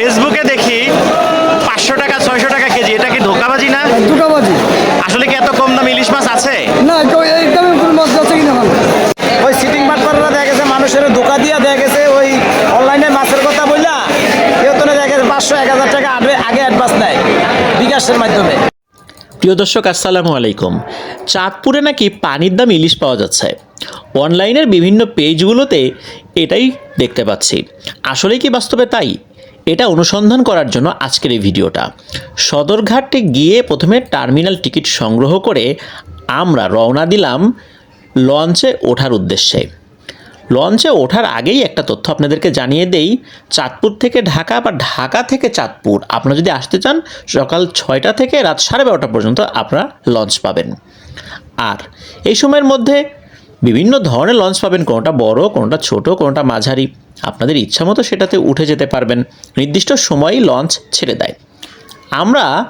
ফেসবুকে দেখি পাঁচশো টাকা ছয়শো টাকা কেজি এটা কি ধোকাবাজি না? দুটাবাজি আসলে কি এত কম দাম ইলিশ মাছ আছে? না এই দামে কোনো মাছ যাচ্ছে কিনা ভালো। ওই সিটিং বাটপাররা দেখা গেছে মানুষের ধোকা দিয়া দেখা গেছে ওই অনলাইনে মাছের কথা বললা কেউ তো না দেখা গেছে পাঁচশো এক হাজার টাকা আগে আগে অ্যাডভান্স নেয় বিকাশের মাধ্যমে। প্রিয় দর্শক আসসালামু আলাইকুম। চাঁদপুরে নাকি পানির দাম ইলিশ পাওয়া যাচ্ছে। অনলাইনের বিভিন্ন পেজগুলোতে এটাই দেখতে পাচ্ছি। আসলে কি বাস্তবে তাই? এটা অনুসন্ধান করার জন্য আজকের এই ভিডিওটা। সদরঘাটে গিয়ে প্রথমে টার্মিনাল টিকিট সংগ্রহ করে আমরা রওনা দিলাম লঞ্চে ওঠার উদ্দেশ্যে। লঞ্চে ওঠার আগেই একটা তথ্য আপনাদেরকে জানিয়ে দেই, চাঁদপুর থেকে ঢাকা বা ঢাকা থেকে চাঁদপুর, আপনারা যদি আসতে চান, সকাল ছয়টা থেকে রাত সাড়ে বারোটা পর্যন্ত আপনারা লঞ্চ পাবেন। আর এই সময়ের মধ্যে বিভিন্ন ধরনের লঞ্চ পাবেন, কোনোটা বড়, কোনোটা ছোট, কোনোটা মাঝারি। আপনাদের ইচ্ছা মতো সেটাতে উঠে যেতে পারবেন। নির্দিষ্ট সময়ই লঞ্চ ছেড়ে দেয়। আমরা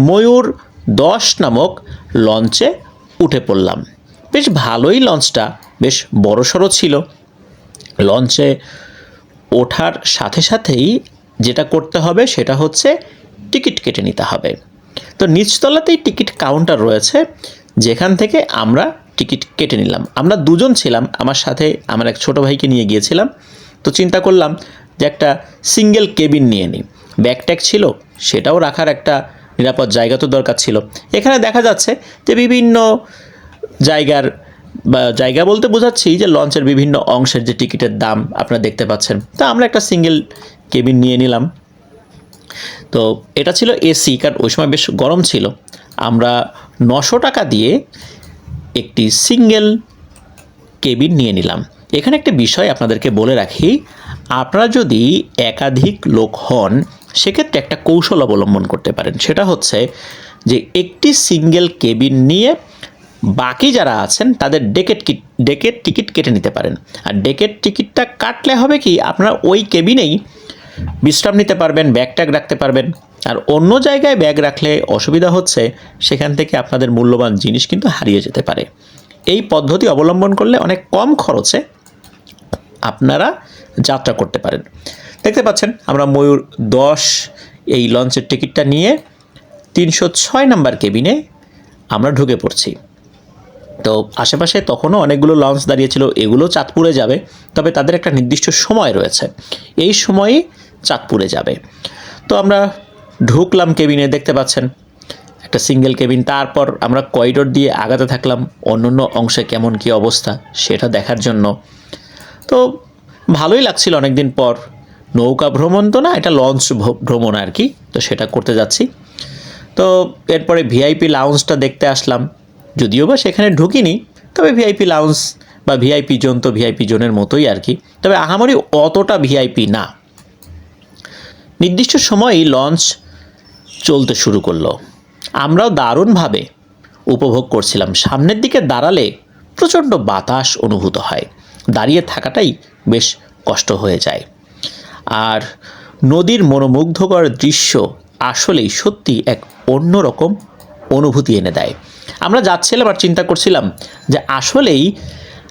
ময়ূর দশ নামক লঞ্চে উঠে পড়লাম। বেশ ভালোই লঞ্চটা, বেশ বড়সড় ছিল। লঞ্চে ওঠার সাথে সাথেই যেটা করতে হবে সেটা হচ্ছে টিকিট কেটে নিতে হবে। তো নিচতলাতেই টিকিট কাউন্টার রয়েছে, যেখান থেকে আমরা টিকিট কেটে নিলাম। আমরা দুজন ছিলাম, আমার সাথে আমার এক ছোট ভাইকে নিয়ে গিয়েছিলাম। তো চিন্তা করলাম যে একটা সিঙ্গেল কেবিন নিয়ে নিই। ব্যাগ ট্যাগ ছিল, সেটাও রাখার একটা নিরাপদ জায়গা তো দরকার ছিল। এখানে দেখা যাচ্ছে যে বিভিন্ন জায়গার বা জায়গা বলতে বোঝাচ্ছি যে লঞ্চের বিভিন্ন অংশের যে টিকিটের দাম আপনারা দেখতে পাচ্ছেন। তা আমরা একটা সিঙ্গেল কেবিন নিয়ে নিলাম। তো এটা ছিল এসি কারণ ওই সময় বেশ গরম ছিল। আমরা নশো টাকা দিয়ে একটি সিঙ্গেল কেবিন নিয়ে নিলাম। এখানে একটা বিষয় আপনাদেরকে বলে রাখি, আপনারা যদি একাধিক লোক হন, সেক্ষেত্রে একটা কৌশল অবলম্বন করতে পারেন। সেটা হচ্ছে যে একটি সিঙ্গেল কেবিন নিয়ে বাকি যারা আছেন, তাদের ডেকেট কি, ডেকেট টিকিট কেটে নিতে পারেন। আর ডেকেট টিকিটটা কাটলে হবে কি, আপনারা ওই কেবিনেই বিশ্রাম নিতে পারবেন, ব্যাগ ট্যাগ রাখতে পারবেন। আর অন্য জায়গায় ব্যাগ রাখলে অসুবিধা হচ্ছে, সেখান থেকে আপনাদের মূল্যবান জিনিস কিন্তু হারিয়ে যেতে পারে। এই পদ্ধতি অবলম্বন করলে অনেক কম খরচে আপনারা যাত্রা করতে পারেন। দেখতে পাচ্ছেন, আমরা ময়ূর দশ, এই লঞ্চের টিকিটটা নিয়ে তিনশো ছয় নাম্বার কেবিনে আমরা ঢুকে পড়ছি। তো আশেপাশে তখনও অনেকগুলো লঞ্চ দাঁড়িয়েছিল এগুলো চাঁদপুরে যাবে, তবে তাদের একটা নির্দিষ্ট সময় রয়েছে। এই সময়ে চাঁদপুরে যাবে। তো আমরা ঢুকলাম কেবিনে, দেখতে পাচ্ছেন, একটা সিঙ্গেল কেবিন। তারপর আমরা করিডোর দিয়ে আগাতে থাকলাম অন্য অন্য অংশে কেমন কী অবস্থা সেটা দেখার জন্য। তো ভালোই লাগছিল অনেকদিন পর। নৌকা ভ্রমণ তো না, এটা লঞ্চ ভ্রমণ আর কি, তো সেটা করতে যাচ্ছি। তো এরপরে ভিআইপি লাউন্সটা দেখতে আসলাম। যদিও বা সেখানে ঢুকিনি, তবে ভিআইপি লাউন্স বা ভিআইপি জোন তো ভিআইপি জোনের মতোই আর কি। তবে আহামরি অতটা ভিআইপি না। নির্দিষ্ট সময়েই লঞ্চ চলতে শুরু করল। আমরাও দারুণভাবে উপভোগ করছিলাম। সামনের দিকে দাঁড়ালে প্রচণ্ড বাতাস অনুভূত হয়। দাঁড়িয়ে থাকাটাই বেশ কষ্ট হয়ে যায়। আর নদীর মনোমুগ্ধকর দৃশ্য আসলেই সত্যি এক অন্যরকম অনুভূতি এনে দেয়। আমরা যাচ্ছিলাম আর চিন্তা করছিলাম যে আসলেই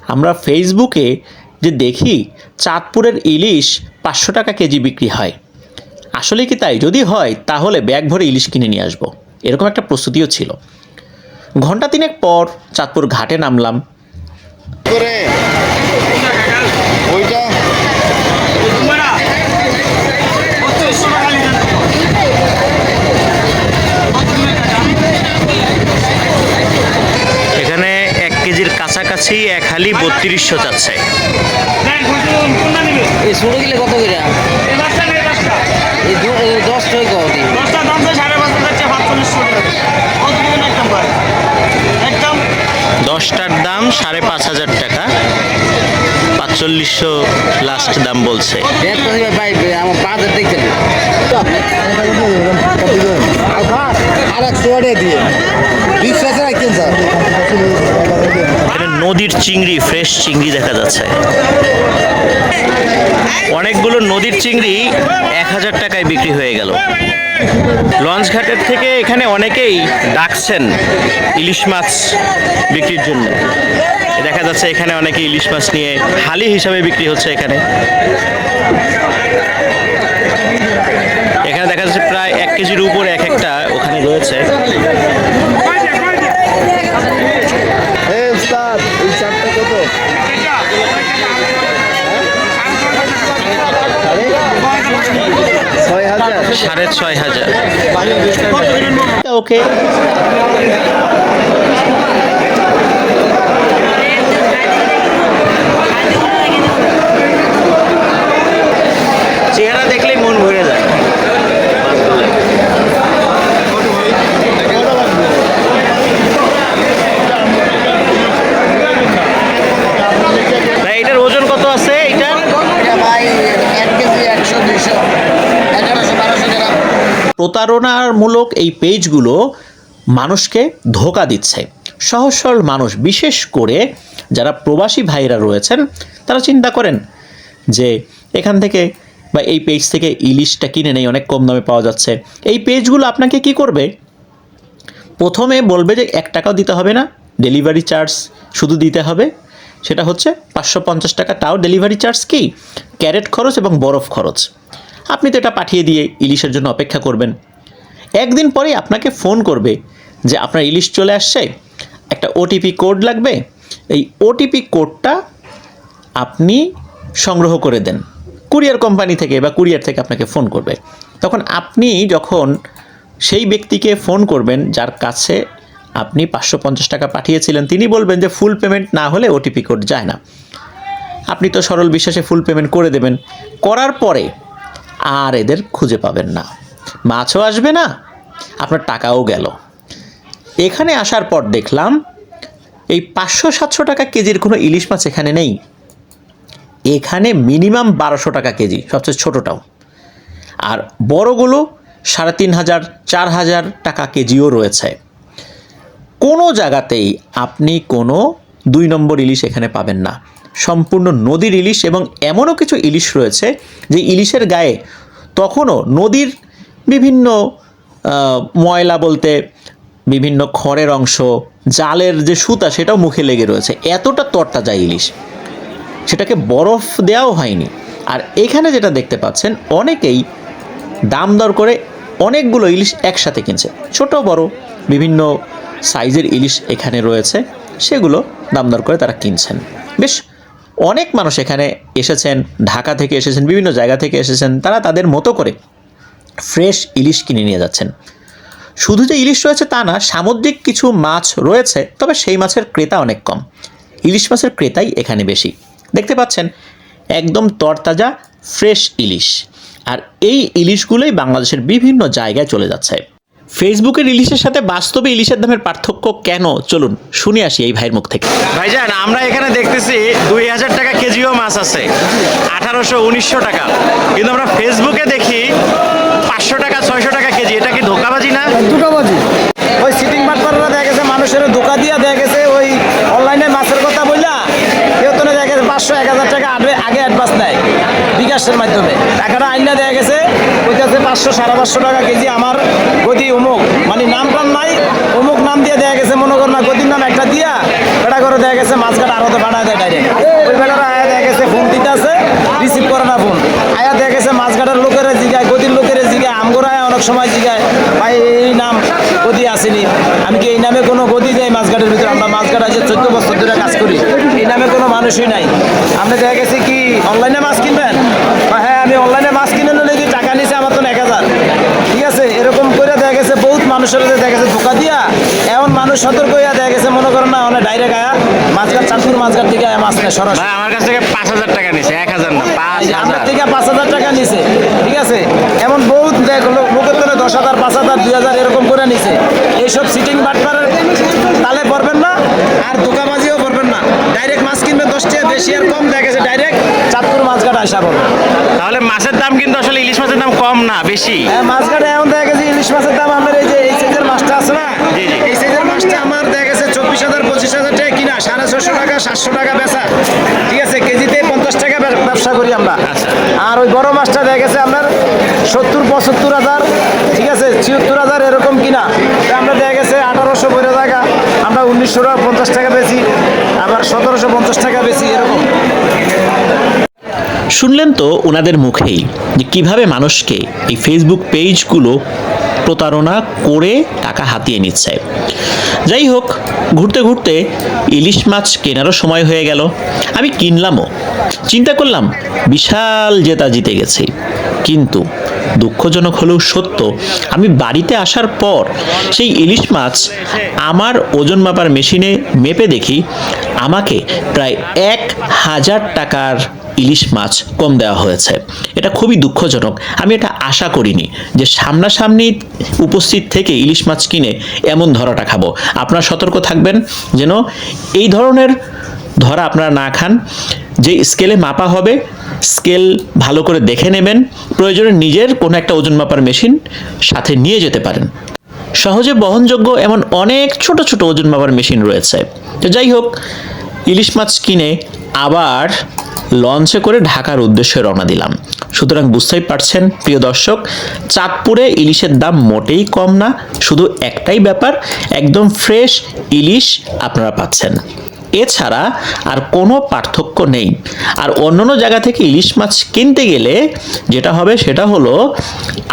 আমরা ফেসবুকে যে দেখি চাঁদপুরের ইলিশ পাঁচশো টাকা কেজি বিক্রি হয়। আসলে কি তাই? যদি হয়, তাহলে ব্যাগ ভরে ইলিশ কিনে নিয়ে আসব। এরকম একটা প্রস্তুতিও ছিল। ঘণ্টা তিনেক পর চাঁদপুর ঘাটে নামলাম। করে। ওইটা। এখানে এক কেজির কাছাকাছি এক হালি বত্রিশশো চাচ্ছে কত করে? দশটার দাম সাড়ে পাঁচ হাজার টাকা পাঁচচল্লিশশো লাস্ট দাম বলছে। নদীর চিংড়ি ফ্রেশ চিংড়ি দেখা যাচ্ছে। অনেকগুলো নদীর চিংড়ি এক হাজার টাকায় বিক্রি হয়ে গেল। লঞ্চ ঘাটের থেকে এখানে অনেকেই ডাকছেন ইলিশ মাছ বিক্রির জন্য। দেখা যাচ্ছে এখানে অনেকে ইলিশ মাছ নিয়ে হালি হিসাবে বিক্রি হচ্ছে এখানে। এখানে দেখা যাচ্ছে প্রায় এক কেজির উপরে এক একটা ওখানে রয়েছে। সাড়ে ছয় হাজার। ওকে। চেহারা দেখলেই মন ভরে যায়। এটার ওজন কত আছে? প্রতারণামূলক এই পেজগুলো মানুষকে ধোকা দিচ্ছে। সহজ সরল মানুষ বিশেষ করে যারা প্রবাসী ভাইরা রয়েছেন তারা চিন্তা করেন যে এখান থেকে বা এই পেজ থেকে ইলিশটা কিনে নেই, অনেক কম দামে পাওয়া যাচ্ছে। এই পেজগুলো আপনাকে কি করবে? প্রথমে বলবে যে এক টাকাও দিতে হবে না ডেলিভারি চার্জ শুধু দিতে হবে। সেটা হচ্ছে পাঁচশো পঞ্চাশ টাকা, তাও ডেলিভারি চার্জ কি? ক্যারেট খরচ এবং বরফ খরচ। আপনি তো এটা পাঠিয়ে দিয়ে ইলিশের জন্য অপেক্ষা করবেন। একদিন পরেই আপনাকে ফোন করবে যে আপনার ইলিশ চলে আসছে, একটা ওটিপি কোড লাগবে। এই ওটিপি কোডটা আপনি সংগ্রহ করে দেন। কুরিয়ার কোম্পানি থেকে বা কুরিয়ার থেকে আপনাকে ফোন করবে। তখন আপনি যখন সেই ব্যক্তিকে ফোন করবেন, যার কাছে আপনি পাঁচশো পঞ্চাশ টাকা পাঠিয়েছিলেন, তিনি বলবেন যে ফুল পেমেন্ট না হলে ওটিপি কোড যায় না। আপনি তো সরল বিশ্বাসে ফুল পেমেন্ট করে দেবেন। করার পরে আর এদের খুঁজে পাবেন না। মাছও আসবে না, আপনার টাকাও গেল। এখানে আসার পর দেখলাম, এই পাঁচশো সাতশো টাকা কেজির কোনো ইলিশ মাছ এখানে নেই। এখানে মিনিমাম বারোশো টাকা কেজি, সবচেয়ে ছোটোটাও। আর বড়গুলো সাড়ে তিন হাজার, চার হাজার টাকা কেজিও রয়েছে। কোনো জায়গাতেই আপনি কোনো দুই নম্বর ইলিশ এখানে পাবেন না। সম্পূর্ণ নদীর ইলিশ এবং এমনও কিছু ইলিশ রয়েছে যে ইলিশের গায়ে তখনও নদীর বিভিন্ন ময়লা বলতে বিভিন্ন খড়ের অংশ, জালের যে সুতা সেটাও মুখে লেগে রয়েছে। এতটা তরতা যায় ইলিশ। সেটাকে বরফ দেওয়াও হয়নি। আর এখানে যেটা দেখতে পাচ্ছেন, অনেকেই দাম দর করে অনেকগুলো ইলিশ একসাথে কিনছে। ছোট, বড়, বিভিন্ন সাইজের ইলিশ এখানে রয়েছে, সেগুলো দাম দর করে তারা কিনছেন। বেশ, অনেক মানুষ এখানে এসেছেন, ঢাকা থেকে এসেছেন, বিভিন্ন জায়গা থেকে এসেছেন, তারা তাদের মতো করে ফ্রেশ ইলিশ কিনে নিয়ে যাচ্ছেন। শুধু যে ইলিশ রয়েছে তা না, সামুদ্রিক কিছু মাছ রয়েছে, তবে সেই মাছের ক্রেতা অনেক কম। ইলিশ মাছের ক্রেতাই এখানে বেশি। দেখতে পাচ্ছেন? একদম তরতাজা ফ্রেশ ইলিশ। আর এই ইলিশগুলোই বাংলাদেশের বিভিন্ন জায়গায় চলে যাচ্ছে। ফেসবুকের ইলিশের সাথে বাস্তবে ইলিশের দামের পার্থক্য কেন? চলুন শুনে আসি এই ভাইয়ের মুখ থেকে। ভাইজান আমরা এখানে দেখতেছি দুই হাজার টাকা কেজিও মাছ আছে। আঠারোশো উনিশশো টাকা। কিন্তু আমরা ফেসবুকে দেখি পাঁচশো টাকা ছয়শো টাকা কেজি। এটা কি ধোকাবাজি না? দুটো বিকাশের মাধ্যমে। টাকাটা আইনা দেখা গেছে ওইটাতে পাঁচশো, সাড়ে পাঁচশো টাকা কেজি আমার গদি অমুক মানে নাম টাম নাই অমুক নাম দিয়ে দেখা গেছে, মনে কর না, গদির নাম একটা দিয়া এটা করে দেখা গেছে মাছ কাটা আরও তো বাড়ায় দেয় ডাইরেক্ট ওই বেলাটা আয়া দেখা গেছে ফোন দিতে আছে রিসিভ করে না ফোন আয়া দেখা গেছে মাছ কাটার লোকেরা জিগায়, গদির লোকেরা জিগায় আমগোড়ায় অনেক সময় জিগায়, ভাই, এই নাম গদি আসেনি। আমি কি এই নামে কোনো গদি দেয় মাছঘাটের ভিতরে? আমরা মাছঘাট আছে চোদ্দ বছর ধরে কাজ করি, এই নামে কোনো মানুষই নাই। আপনি দেখা গেছে কি অনলাইনে মাছ কিনবেন বা হ্যাঁ আমি অনলাইনে মাছ কিনে নিলে কি টাকা নিছে আমার তো এক হাজার ঠিক আছে এরকম করে দেখা গেছে বহুত মানুষের দেখা গেছে ধোকা দিয়া এমন মানুষ সতর্ক হইয়া দেখা গেছে মনে করেন না অনেক ডাইরেক্ট আয়া মাছঘাট চাঁদপুর মাছঘাট থেকে আয়া মাছ নেয় সরাসরি। আমার কাছ থেকে পাঁচ হাজার টাকা নিছে এক হাজার না পাঁচ হাজার। থেকে পাঁচ হাজার টাকা নিছে ঠিক আছে? এমন বহুত দেখ লোক- লোকের তো দশ হাজার পাঁচ হাজার দুই হাজার এরকম করে নিছে। এইসব সিটিং বাটপারের তালে পড়বেন না আর দোকাবাজিও করবেন না। ডাইরেক্ট মাছ কিনবে দশ টাকা বেশি আর কম দেখা চাঁদপুর আসা পড়বে তাহলে মাছের দাম কিন্তু আসলে ইলিশ মাছের দাম কম না বেশি। হ্যাঁ, মাছঘাটে এমন দেখা গেছে ইলিশ মাছের দাম আমার এই যে এই সাইজের মাছটা আছে না? জি, জি। এই সাইজের মাছটা আমার দেখা গেছে চব্বিশ হাজার পঁচিশ হাজার টাকা কিনা সাড়ে ছশো টাকা সাতশো টাকা বেচা। ঠিক আছে কেজিতে পঞ্চাশ টাকা ব্যবসা করি আমরা। আচ্ছা। আর ওই বড় মাছটা দেখা গেছে আপনার সত্তর পঁচাত্তর হাজার ঠিক আছে ছিয়াত্তর হাজার এরকম কিনা। আমরা দেখা গেছে আঠারোশো বইরে টাকা আমরা উনিশশো পঞ্চাশ টাকা পঞ্চাশ টাকা বেশি আবার সতেরোশো পঞ্চাশ টাকা শুনলেন তো ওনাদের মুখেই যে কীভাবে মানুষকে এই ফেসবুক পেজগুলো প্রতারণা করে টাকা হাতিয়ে নিচ্ছে। যাই হোক, ঘুরতে ঘুরতে ইলিশ মাছ কেনারও সময় হয়ে গেল। আমি কিনলামও। চিন্তা করলাম, বিশাল জেতা জিতে গেছি। কিন্তু দুঃখজনক হলেও সত্য, আমি বাড়িতে আসার পর সেই ইলিশ মাছ আমার ওজন মাপার মেশিনে মেপে দেখি, আমাকে প্রায় এক হাজার টাকার ইলিশ মাছ কম দেওয়া হয়েছে। এটা খুবই দুঃখজনক। আমি এটা আশা করিনি যে সামনাসামনি উপস্থিত থেকে ইলিশ মাছ কিনে এমন ধরাটা খাব। আপনারা সতর্ক থাকবেন যেন এই ধরনের ধরা আপনারা না খান। যে স্কেলে মাপা হবে স্কেল ভালো করে দেখে নেবেন। প্রয়োজনে নিজের কোনো একটা ওজন মাপার মেশিন সাথে নিয়ে যেতে পারেন। সহজে বহনযোগ্য এমন অনেক ছোট ছোট ওজন মাপার মেশিন রয়েছে। তো যাই হোক ইলিশ মাছ কিনে আবার লঞ্চে করে ঢাকার উদ্দেশ্যে রওনা দিলাম। সুতরাং বুঝতেই পারছেন, প্রিয় দর্শক, চাঁদপুরে ইলিশের দাম মোটেই কম না, শুধু একটাই ব্যাপার, একদম ফ্রেশ ইলিশ আপনারা পাচ্ছেন। এছাড়া আর কোনো পার্থক্য নেই। আর অন্যান্য জায়গা থেকে ইলিশ মাছ কিনতে গেলে যেটা হবে সেটা হলো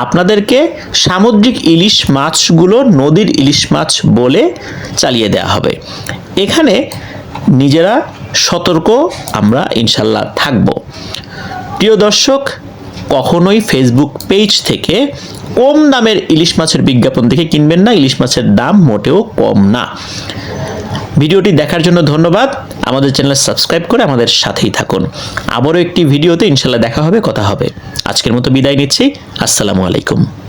আপনাদেরকে সামুদ্রিক ইলিশ মাছগুলো নদীর ইলিশ মাছ বলে চালিয়ে দেওয়া হবে। এখানে নিজেরা সতর্ক আমরা ইনশাল্লাহ থাকব। প্রিয় দর্শক, কখনোই ফেসবুক পেজ থেকে কম দামের ইলিশ মাছের বিজ্ঞাপন দেখে কিনবেন না, ইলিশ মাছের দাম মোটেও কম না। ভিডিওটি দেখার জন্য ধন্যবাদ। আমাদের চ্যানেল সাবস্ক্রাইব করে আমাদের সাথেই থাকুন। আবারও একটি ভিডিওতে ইনশাল্লাহ দেখা হবে, কথা হবে। আজকের মতো বিদায় নিচ্ছি। আসসালামু আলাইকুম।